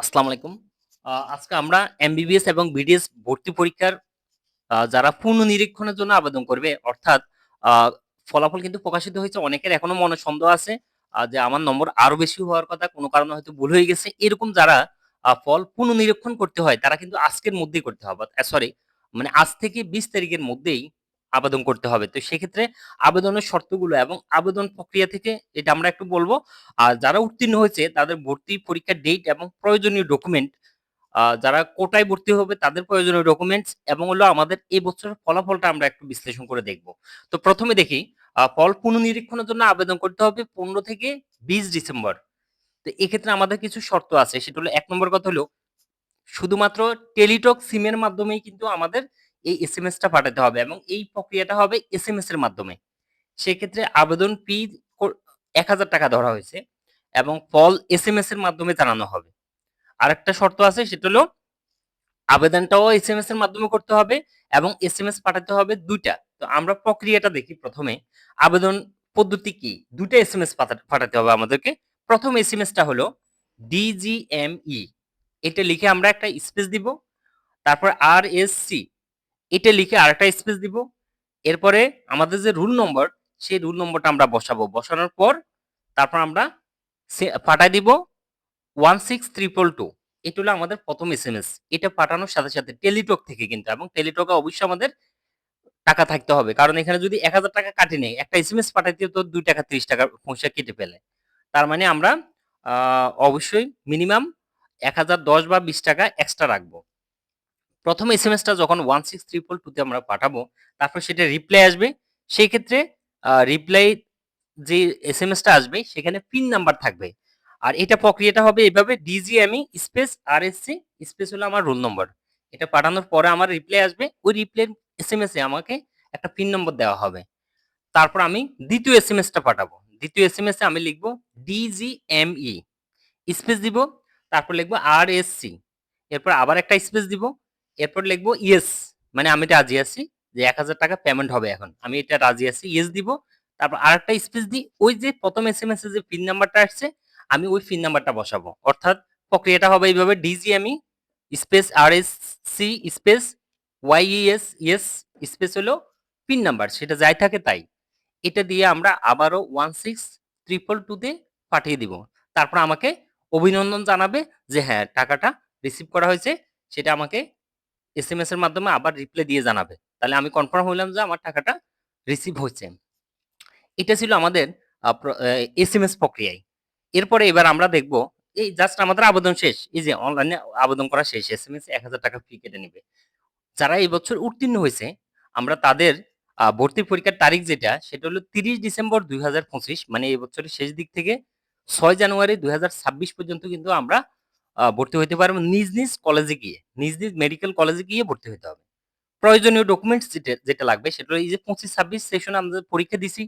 আসসালামু আলাইকুম। আজকে আমরা এমবিবিএস এবং বিডিএস ভর্তি পরীক্ষার যারা পুনঃনিরীক্ষণের জন্য আবেদন করবে, অর্থাৎ ফলাফল কিন্তু প্রকাশিত হয়েছে। অনেকের এখনও মনে সন্দেহ আছে যে আমার নম্বর আরও বেশি হওয়ার কথা। কোনো কারণে হয়তো ভুল হয়ে গেছে। এরকম যারা ফল পুনঃনিরীক্ষণ করতে হয়, তারা কিন্তু আজকের মধ্যেই করতে হবে। সরি মানে আজ থেকে ২০ তারিখের মধ্যেই আবেদন করতে হবে। তো সেক্ষেত্রে আবেদনের শর্তগুলো এবং আবেদন প্রক্রিয়া থেকে এটা আমরা একটু বলব। আর যারা উত্তীর্ণ হয়েছে তাদের ভর্তি পরীক্ষার ডেট এবং প্রয়োজনীয় ডকুমেন্ট যারা কোটায় ভর্তি হবে তাদের প্রয়োজনীয় ডকুমেন্টস এবং হলো আমাদের এই বছরের ফলাফলটা আমরা একটু বিশ্লেষণ করে দেখব। তো ১ম এ দেখি ফল পুনঃনিরীক্ষণের জন্য আবেদন করতে হবে ১৫ থেকে ২০ ডিসেম্বর। তো এক্ষেত্রে আমাদের কিছু শর্ত আছে। সেটা হলো ১ নম্বর কথা হলো, শুধুমাত্র টেলিটক সিমের মাধ্যমেই কিন্তু আমাদের এই এস এম এসএমএসটা পাঠাতে হবে এবং এই প্রক্রিয়াটা হবে এসএমএস এর মাধ্যমে। সেক্ষেত্রে আবেদন ফি কো ৳১,০০০ ধরা হয়েছে এবং ফল এসএমএস এর মাধ্যমে জানানো হবে। আরেকটা শর্ত আছে সেটা হলো আবেদনটাও এসএমএস এর মাধ্যমে করতে হবে এবং এসএমএস পাঠাতে হবে দুইটা তো আমরা প্রক্রিয়াটা দেখি প্রথমে আবেদন পদ্ধতি কি? ২ টা এসএমএস পাঠা পাঠাতে হবে আমাদেরকে। ১ম এসএমএসটা হলো ডিজিএমই এটা লিখে আমরা একটা স্পেস দিব। তারপর আরএসসি এটা লিখে আরেকটা স্পেস দিব। এরপরে আমাদের যে রুল নম্বর সেই রুল নম্বরটা আমরা বসাবো। বসানোর পর তারপর আমরা পাঠায় দিব 16322 এটা হলো আমাদের প্রথম এস এম এস এটা পাঠানোর সাথে, সাথে টেলিটক থেকে কিন্তু এবং টেলিটকে অবশ্যই আমাদের টাকা থাকতে হবে। কারণ এখানে যদি ৳১,০০০ কাটে নেই, একটা এস এম এসএমএস পাঠাইতে তো ৳২ ৳৩০ পয়সা কেটে ফেলে। তার মানে আমরা অবশ্যই মিনিমাম ৳১,০১০ বা ৳২০ এক্সট্রা রাখব। ১ম এসএমএসটা যখন 16322 তে আমরা পাঠাবো, তারপর সেটা রিপ্লাই আসবে। সেই ক্ষেত্রে রিপ্লাই যে এসএমএসটা আসবে সেখানে পিন নাম্বার থাকবে। আর এটা প্রক্রিয়াটা হবে এভাবে ডিজিএমই স্পেস আরএসসি স্পেস হলো আমার রোল নম্বর। এটা পাঠানোর পরে আমার রিপ্লাই আসবে। ওই রিপ্লাইয়ের এসএমএসে আমাকে একটা পিন নম্বর দেওয়া হবে। তারপর আমি ২য় এসএমএসটা পাঠাবো। ২য় এসএমএসে আমি লিখব ডিজিএমই স্পেস দিব। তারপর লিখব আরএসসি এরপর আবার একটা স্পেস দিব। এরপর লিখব ইয়েস মানে আমি রাজি আছি যে ৳১,০০০ পেমেন্ট হবে এখন। আমি এটা রাজি আছি। ইয়েস দিব। তারপর আরেকটা স্পেস দিই। ওই যে ১ম এসএমএসে যে পিন নাম্বারটা আসছে আমি ওই পিন নাম্বারটা বসাবো। অর্থাৎ প্রক্রিয়াটা হবে এইভাবে DGME space R S C space YES yes space হলো পিন নাম্বার সেটা যাই থাকে তাই। এটা দিয়ে আমরা আবারও 16322 টুতে পাঠিয়ে দিব। তারপর আমাকে অভিনন্দন জানাবে যে হ্যাঁ, টাকাটা রিসিভ করা হয়েছে। সেটা আমাকে এসএমএস এর মাধ্যমে আবার রিপ্লাই দিয়ে জানাবে। তাহলে আমি কনফার্ম হইলাম যে আমার টাকাটা রিসিভ হয়েছে। এটা ছিল আমাদের আ প্র এ এসএমএস প্রক্রিয়ায়। এরপরে এবার আমরা দেখব এই জাস্ট আমাদের আবেদন শেষ। এই যে অনলাইনে আবেদন করা শেষ। এসএমএস ৳১,০০০ ফি কেটে নিবে। যারা এই বছর উত্তীর্ণ হয়েছে আমরা তাদের ভর্তি পরীক্ষার তারিখ যেটা সেটা হলো ৩০ ডিসেম্বর ২০২৫ মানে এই বছরের শেষ দিক থেকে ছয় জানুয়ারি ২০২৬ পর্যন্ত কিন্তু আমরা ভর্তি হইতে পারব নিজ, নিজ কলেজে গিয়ে। নিজ, নিজ মেডিকেল কলেজে গিয়ে ভর্তি হইতে হবে। প্রয়োজনীয় ডকুমেন্টস যেটা লাগবে সেটা এই যে ২৫-২৬ সেশনে আমরা পরীক্ষা দিছি,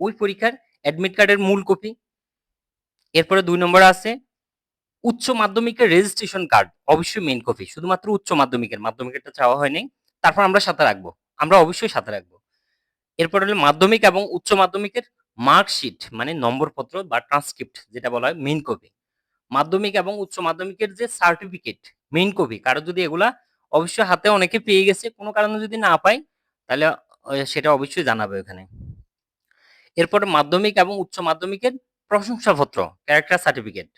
ওই পরীক্ষার অ্যাডমিট কার্ডের মূল কপি। এরপরে দুই নম্বর আছে উচ্চ মাধ্যমিকের রেজিস্ট্রেশন কার্ড অবশ্যই মেন কপি। শুধুমাত্র উচ্চ মাধ্যমিকের, মাধ্যমিকেরটা চাওয়া হয় নাই। তারপর আমরা সাথে রাখব। আমরা অবশ্যই সাথে রাখব। এরপর হলো মাধ্যমিক এবং উচ্চ মাধ্যমিকের মার্কশিট মানে নম্বরপত্র বা ট্রান্সক্রিপ্ট যেটা বলা হয় মেন কপি। মাধ্যমিক এবং উচ্চ মাধ্যমিকের যে সার্টিফিকেট মেইন কপি কারও যদি এগুলা অবশ্যই হাতে অনেকে পেয়ে গেছে। কোনো কারণে যদি না পাই তাহলে সেটা অবশ্যই জানাবে ওখানে। এরপরে মাধ্যমিক এবং উচ্চ মাধ্যমিকের প্রশংসাপত্র, ক্যারেক্টার সার্টিফিকেট।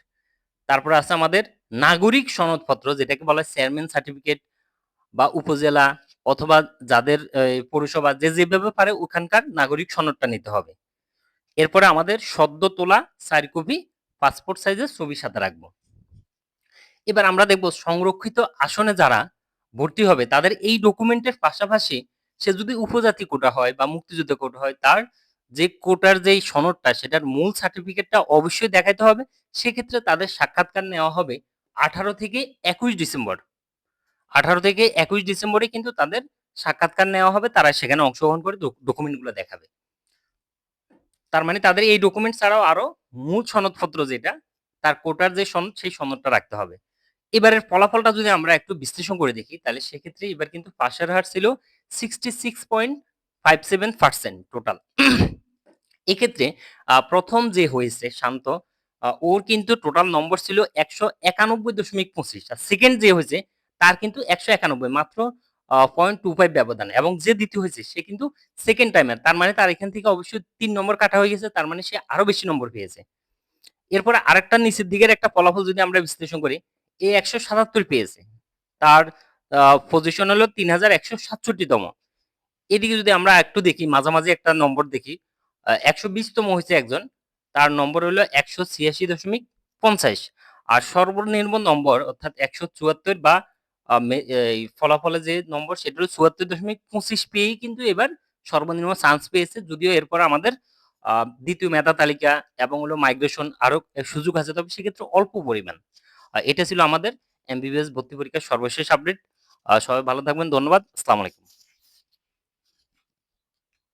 তারপরে আছে আমাদের নাগরিক সনদপত্র যেটাকে বলা হয় চেয়ারম্যান সার্টিফিকেট বা উপজেলা অথবা যাদের পৌরসভা যে যেভাবে পারে ওখানকার নাগরিক সনদটা নিতে হবে। এরপরে আমাদের সদ্য তোলা ৪ কপি পাসপোর্ট সাইজের ছবি সাথে রাখব। এবার আমরা দেখব সংরক্ষিত আসনে যারা ভর্তি হবে, তাদের এই ডকুমেন্টের পাশাপাশি সে যদি উপজাতি কোটা হয় বা মুক্তিযুদ্ধ কোটা হয়, তার যে কোটার যেই সনদটা, সেটার মূল সার্টিফিকেটটা অবশ্যই দেখাইতে হবে। সেক্ষেত্রে তাদের সাক্ষাৎকার নেওয়া হবে ১৮ থেকে ২১ ডিসেম্বর। ১৮ থেকে ২১ ডিসেম্বরে কিন্তু তাদের সাক্ষাৎকার নেওয়া হবে। তারা সেখানে অংশগ্রহণ করে ডকুমেন্টগুলো দেখাবে। তার মানে তাদের এই ডকুমেন্ট ছাড়াও আরও মূল সনদপত্র যেটা, তার কোটার যে সনদ, সেই সনদটা রাখতে হবে। এবারের ফলাফলটা যদি আমরা একটু বিশ্লেষণ করে দেখি, তাহলে সেক্ষেত্রে এবার কিন্তু পাশের হার ছিল 66.57% টোটাল। এক্ষেত্রে ১ম যে হয়েছে শান্ত ওর কিন্তু টোটাল নম্বর ছিল একশো একানব্বই দশমিক পঁচিশ আর সেকেন্ড যে হয়েছে, তার কিন্তু একশো একানব্বই মাত্র পয়েন্ট টু ফাইভ ব্যবধান এবং যে দ্বিতীয় হয়েছে, সে কিন্তু সেকেন্ড টাইমার তার মানে তার এখান থেকে অবশ্যই তিন নম্বর কাটা হয়ে গেছে, তার মানে সে আরও বেশি নম্বর পেয়েছে। এরপরে আরেকটা নিচের দিকের একটা ফলাফল যদি আমরা বিশ্লেষণ করি, এ একশো সাতাত্তর পেয়েছে। তার পজিশন হলো তিন হাজার একশো সাতষট্টিতম। এদিকে যদি আমরা একটু দেখি, মাঝামাঝি একটা নম্বর দেখি একশো বিশতম হয়েছে একজন। তার নম্বর হলো একশো ছিয়াশি দশমিক পঞ্চাশ। আর সর্বনিম্ন নম্বর অর্থাৎ একশো চুয়াত্তর বা ফলাফলে যে নম্বর সেটা হলো চুয়াত্তর দশমিক পঁচিশ পেয়েই কিন্তু এবার সর্বনিম্ন চান্স পেয়েছে। যদিও এরপর আমাদের দ্বিতীয় মেধা তালিকা এবং হলো মাইগ্রেশন আরও সুযোগ আছে, তবে সেক্ষেত্রে অল্প পরিমাণ। এটা ছিল আমাদের এমবিবিএস ভর্তি পরীক্ষার সর্বশেষ আপডেট সবাই ভালো থাকবেন, ধন্যবাদ, আসসালামু আলাইকুম।